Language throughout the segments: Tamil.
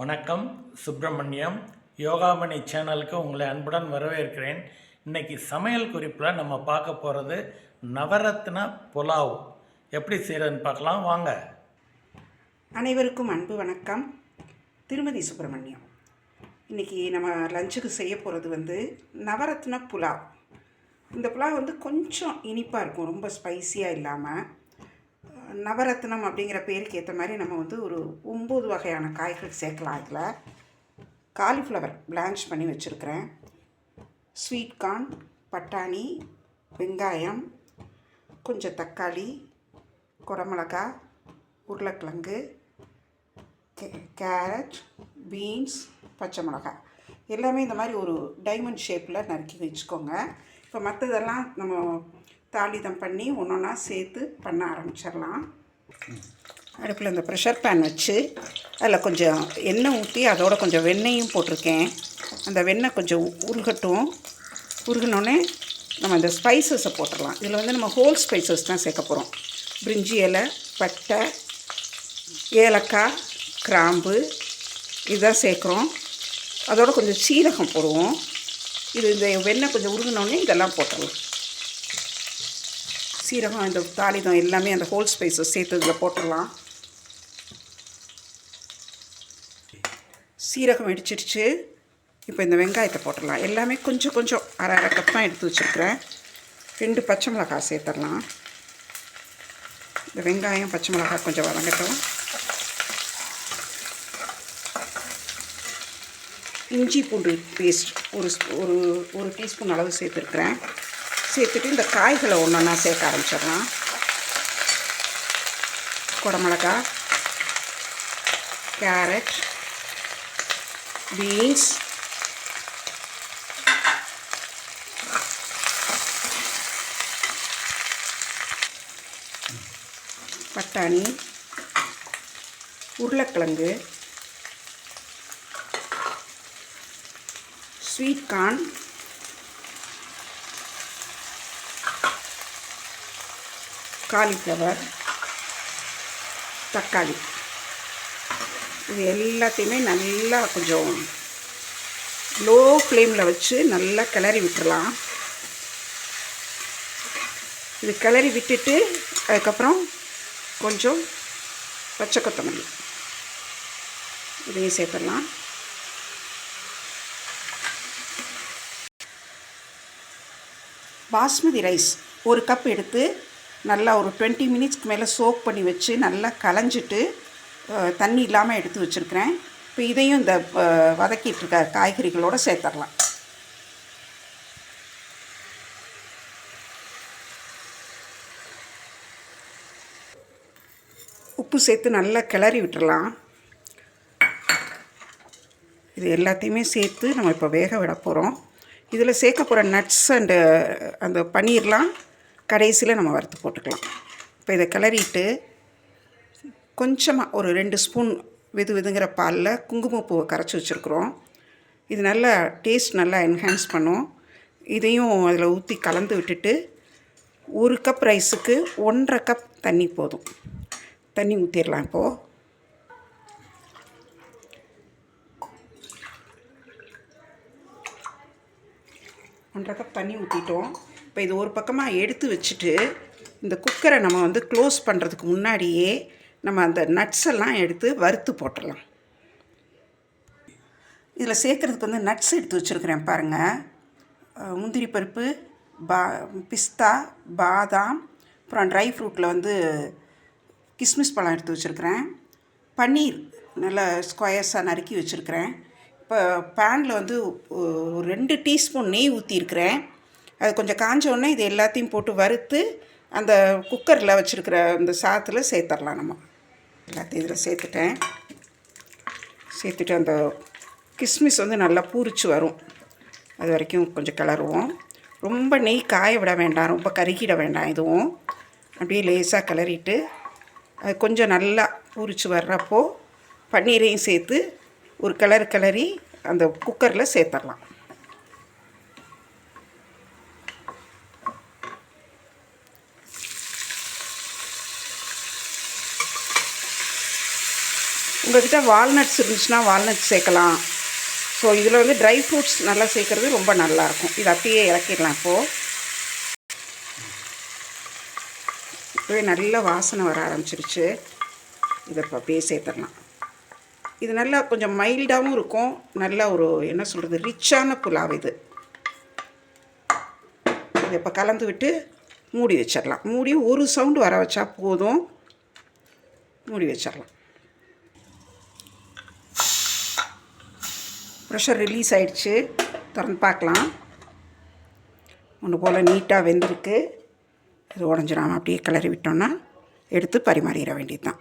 வணக்கம் சுப்பிரமணியம். யோகாமணி சேனலுக்கு உங்களை அன்புடன் வரவேற்கிறேன். இன்றைக்கி சமையல் குறிப்பில் நம்ம பார்க்க போகிறது நவரத்ன புலாவ். எப்படி செய்கிறதுன்னு பார்க்கலாம் வாங்க. அனைவருக்கும் அன்பு வணக்கம். திருமதி சுப்பிரமணியம். இன்றைக்கி நம்ம லஞ்சுக்கு செய்ய போகிறது வந்து நவரத்ன புலாவ். இந்த புலாவ் வந்து கொஞ்சம் இனிப்பாக இருக்கும் ரொம்ப ஸ்பைசியாக இல்லாமல் நவரத்னம் அப்படிங்கிற பேருக்கு ஏற்ற மாதிரி நம்ம வந்து ஒரு ஒம்பது வகையான காய்கள் சேர்க்கலாம் இதில். காலிஃப்ளவர் பிளான்ச் பண்ணி வச்சுருக்கிறேன். ஸ்வீட் கார்ன் பட்டாணி வெங்காயம் கொஞ்சம் தக்காளி குடமிளகா உருளைக்கிழங்கு கே- கேரட் பீன்ஸ் பச்சை மிளகாய். எல்லாமே இந்த மாதிரி ஒரு டைமண்ட் ஷேப்பில் நறுக்கி வச்சுக்கோங்க. இப்போ மற்றதெல்லாம் நம்ம தாளிதம் பண்ணி ஒன்று ஒன்றா சேர்த்து பண்ண ஆரம்பிச்சிடலாம். அடுப்பில் இந்த ப்ரெஷர் பேன் வச்சு அதில் கொஞ்சம் எண்ணெய் ஊற்றி அதோட கொஞ்சம் வெண்ணெயும் போட்டிருக்கேன். அந்த வெண்ணெய் கொஞ்சம் உருகட்டும். உருகினோடனே நம்ம இந்த ஸ்பைசஸை போட்டுடலாம். இதில் வந்து நம்ம ஹோல் ஸ்பைசஸ் தான் சேர்க்க போகிறோம் பிரிஞ்சி இலை பட்டை ஏலக்காய் கிராம்பு இதுதான் சேர்க்குறோம். அதோட கொஞ்சம் சீரகம் போடுவோம். இது இந்த வெண்ணெய் கொஞ்சம் உருகினோடனே இதெல்லாம் போட்டுடலாம். சீரகம் இந்த தாளிதம் எல்லாமே அந்த ஹோல் ஸ்பைசஸ் சேர்த்து இதில் போட்டுடலாம். சீரகம் இடிச்சிடுச்சு இப்போ இந்த வெங்காயத்தை போட்டுடலாம். எல்லாமே கொஞ்சம் கொஞ்சம் அரை அரை கப் தான் எடுத்து வச்சுருக்கிறேன். ரெண்டு பச்சை மிளகாய் சேர்த்துடலாம். இந்த வெங்காயம் பச்சை மிளகாய் கொஞ்சம் வதங்கட்டும். இஞ்சி பூண்டு பேஸ்ட் ஒரு ஒரு ஒரு டீஸ்பூன் அளவு சேர்த்துருக்குறேன். சேர்த்துட்டு இந்த காய்களை ஒன்று ஒன்றா சேர்க்க ஆரம்பிச்சிடலாம். குடமிளகா கேரட் பீன்ஸ் பட்டாணி உருளைக்கிழங்கு ஸ்வீட் கார்ன் காலிஃப்ளவர் தக்காளி. இது எல்லாத்தையுமே நல்லா கொஞ்சம் லோ ஃப்ளேமில் வச்சு நல்லா கிளறி விட்டுறலாம். இது கிளறி விட்டுட்டு அதுக்கப்புறம் கொஞ்சம் பச்சை கொத்தமல்லி. இதையும் சேர்த்துடலாம். பாஸ்மதி ரைஸ் ஒரு கப் எடுத்து நல்லா ஒரு டுவெண்ட்டி மினிட்ஸ்க்கு மேலே சோக் பண்ணி வச்சு நல்லா களைஞ்சிட்டு தண்ணி இல்லாமல் எடுத்து வச்சுருக்கிறேன். இப்போ இதையும் இந்த அஹ், வதக்கிட்டு இருக்க காய்கறிகளோடு சேர்த்துடலாம் உப்பு சேர்த்து நல்லா கிளறி விட்டுடலாம் இது எல்லாத்தையுமே சேர்த்து நம்ம இப்போ வேக விட போகிறோம் இதில் சேர்க்க போகிற நட்ஸ் அண்டு அந்த பன்னீர்லாம் கடைசியில் நம்ம வறுத்து போட்டுக்கலாம். இப்போ இதை கிளறிட்டு கொஞ்சமாக ஒரு ரெண்டு ஸ்பூன் வெது வெதுங்கிற பாலில் குங்குமப்பூவை கரைச்சி வச்சுருக்குறோம். இது நல்லா டேஸ்ட் நல்லா என்ஹான்ஸ் பண்ணும். இதையும் அதில் ஊற்றி கலந்து விட்டுட்டு ஒரு கப் ரைஸுக்கு ஒன்றரை கப் தண்ணி போதும். தண்ணி ஊற்றிடலாம் இப்போது ஒன்றரை கப் தண்ணி ஊற்றிட்டோம் இப்போ இது ஒரு பக்கமாக எடுத்து வச்சுட்டு இந்த குக்கரை நம்ம வந்து க்ளோஸ் பண்ணுறதுக்கு முன்னாடியே நம்ம அந்த நட்ஸ் எல்லாம் எடுத்து வறுத்து போட்டுடலாம். இதில் சேர்க்குறதுக்கு வந்து நட்ஸ் எடுத்து வச்சுருக்கிறேன் பாருங்கள் முந்திரி பருப்பு பா பிஸ்தா பாதாம் அப்புறம் ட்ரை ஃப்ரூட்டில் வந்து கிஸ்மிஸ் பழம் எடுத்து வச்சுருக்கிறேன். பன்னீர் நல்லா ஸ்கொயர்ஸாக நறுக்கி வச்சுருக்கிறேன். இப்போ பேனில் வந்து ஒரு ரெண்டு டீஸ்பூன் நெய் ஊற்றிருக்கிறேன் அது கொஞ்சம் காஞ்சோடனே இது எல்லாத்தையும் போட்டு வறுத்து அந்த குக்கரில் வச்சுருக்கிற அந்த சாத்தில் சேர்த்துடலாம் நம்ம. எல்லாத்தையும் இதில் சேர்த்துட்டேன். சேர்த்துட்டு அந்த கிஸ்மிஸ் வந்து நல்லா பூரிச்சு வரும். அது வரைக்கும் கொஞ்சம் கிளறுவோம். ரொம்ப நெய் காய விட வேண்டாம். ரொம்ப கருகிட வேண்டாம் இதுவும். அப்படியே லேசாக கிளறிட்டு அது கொஞ்சம் நல்லா பூரிச்சு வர்றப்போ பன்னீரையும் சேர்த்து ஒரு கிளறு கிளறி அந்த குக்கரில் சேர்த்துடலாம் உங்கள்கிட்ட வால்நட்ஸ் இருந்துச்சுன்னா வால்நட்ஸ் சேர்க்கலாம். ஸோ இதில் வந்து ட்ரை ஃப்ரூட்ஸ் நல்லா சேர்க்குறது ரொம்ப நல்லாயிருக்கும் இது அப்படியே இறக்கிடலாம் இப்போது இப்போவே நல்ல வாசனை வர ஆரம்பிச்சிருச்சு. இதை இப்போ அப்படியே சேர்த்துடலாம். இது நல்லா கொஞ்சம் மைல்டாகவும் இருக்கும். நல்ல ஒரு என்ன சொல்கிறது ரிச்சான புலாவ் இது. இதை இப்போ கலந்து விட்டு மூடி வச்சிடலாம். மூடி ஒரு சவுண்டு வர வச்சா போதும். மூடி வச்சிடலாம். ப்ரெஷர் ரிலீஸ் ஆயிடுச்சு. திறந்து பார்க்கலாம். ஒன்று போல் நீட்டாக வெந்திருக்கு. இது உடஞ்சிடாமல் அப்படியே கிளறி விட்டோன்னா எடுத்து பரிமாறிட வேண்டியது தான்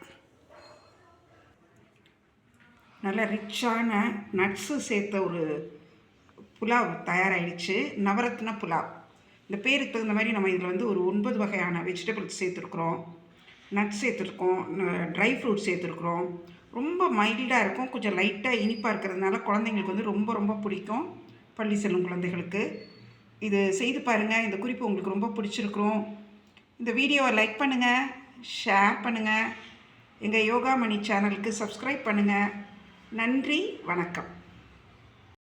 நல்ல ரிச்சான நட்ஸு சேர்த்த ஒரு புலாவ் தயாராகிடுச்சு நவரத்ன புலாவ். இந்த பேருக்கு தகுந்த மாதிரி நம்ம இதில் வந்து ஒரு ஒன்பது வகையான வெஜிடபிள்ஸ் சேர்த்துருக்குறோம். நட்ஸ் சேர்த்துருக்கோம். ட்ரை ஃப்ரூட்ஸ் சேர்த்துருக்குறோம். ரொம்ப மைல்டாக இருக்கும். கொஞ்சம் லைட்டாக இனிப்பாக இருக்கிறதுனால குழந்தைங்களுக்கு வந்து ரொம்ப ரொம்ப பிடிக்கும். பள்ளி செல்லும் குழந்தைகளுக்கு. இது செய்து பாருங்கள் இந்த குறிப்பு உங்களுக்கு ரொம்ப பிடிச்சிருக்கிறோம் இந்த வீடியோவை லைக் பண்ணுங்கள் ஷேர் பண்ணுங்கள் எங்கள் யோகா மணி சேனலுக்கு சப்ஸ்கிரைப் பண்ணுங்கள் நன்றி. வணக்கம்.